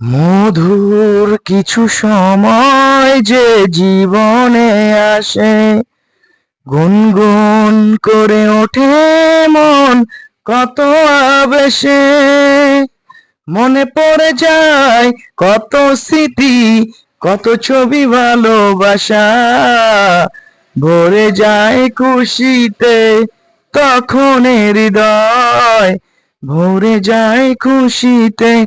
মধুর কিছু সময় যে জীবনে আসে, গুনগুন করে ওঠে মন কত আবেশে। মনে পড়ে যায় কত স্মৃতি, কত ছবি ভালোবাসা। ভরে যায় খুশিতে তখন হৃদয়, ভরে যায় খুশিতে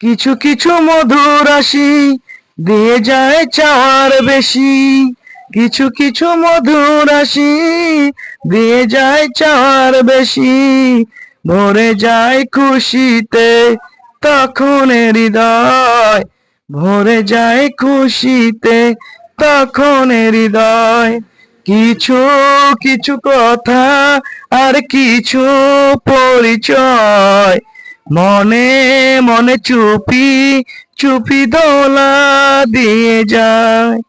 কিছু কিছু মধুর রাশি দিয়ে যায় চার বেশি। কিছু কিছু মধুর রাশি দিয়ে যায় চার বেশি। ভরে যায় খুশিতে তখন হৃদয়। ভরে যায় খুশিতে তখন হৃদয়। কিছু কিছু কথা আর কিছু পরিচয়। মনে মনে চুপি চুপি দোলা দিয়ে যায়।